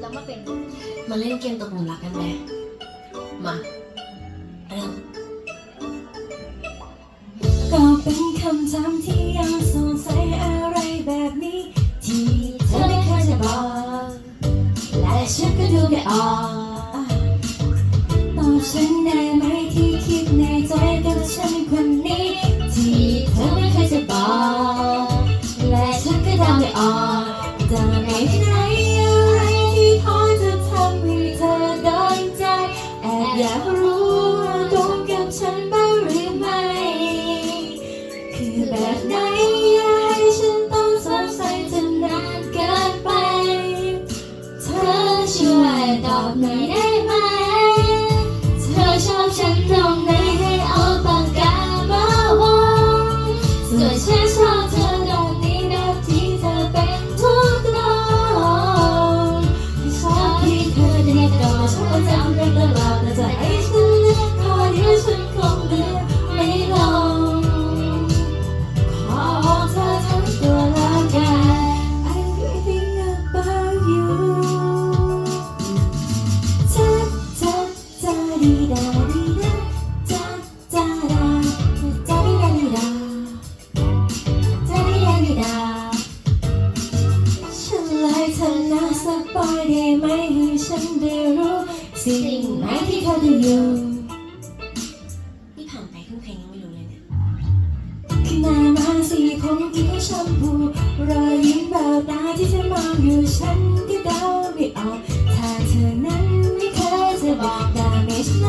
แล้วมาเป็นมาเล่นเกมตกหลุมรักกันไหมมาเริ่มก็เป็นคำถามที่ยังสงสัยอะไรแบบนี้ ที่เธอไม่เคยจะบอก และฉันก็ดูไม่ออกตอบฉันได้ไหมที่คิดในใจกับฉันคน สิ่งไหนที่เธอจะอยู่นี่ผ่านไปครึ่งเพลงยังไม่รู้เลยเนี่ยขึ้นมามาสีผมกินแชมพูรอยยิ้มแววตาที่เธอมองอยู่ฉันก็เดาไม่ออกถ้าเธอนั้นไม่เคยจะบอกดาเมจไหน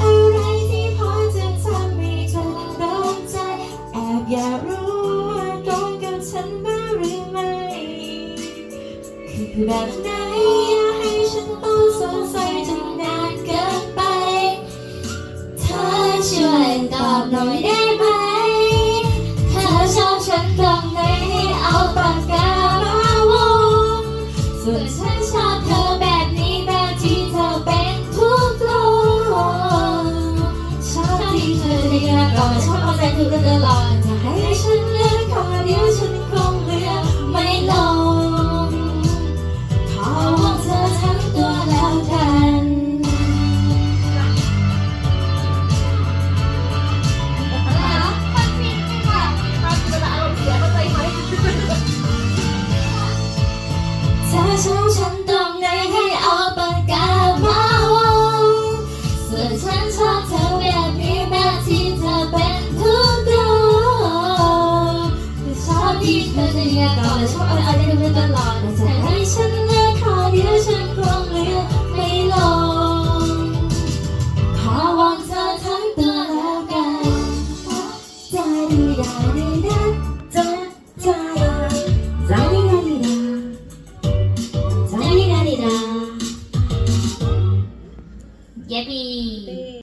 อะไรที่พอจะทำให้เธอโดนใจแอบอยากรู้ว่าตรงกับฉันบ้างหรือไม่คือแบบไหนอย่าให้ฉันต้องสงสัยจนนาน เชอบฉันตรงไหนให้เอาปากกามาวงส่วนฉันชอบเธอแบบนี้แบบที่เธอเป็นทุกดวงชอบที่เธอจะเรียกก่อนชอบเอาอะไรเธอตลอดแต่จะให้ฉันเลือกขอเดียวฉันคงเลือกไม่ลงขอวอนเธอทั้งตัวแล้วกันจะดีได้ดี 嘿。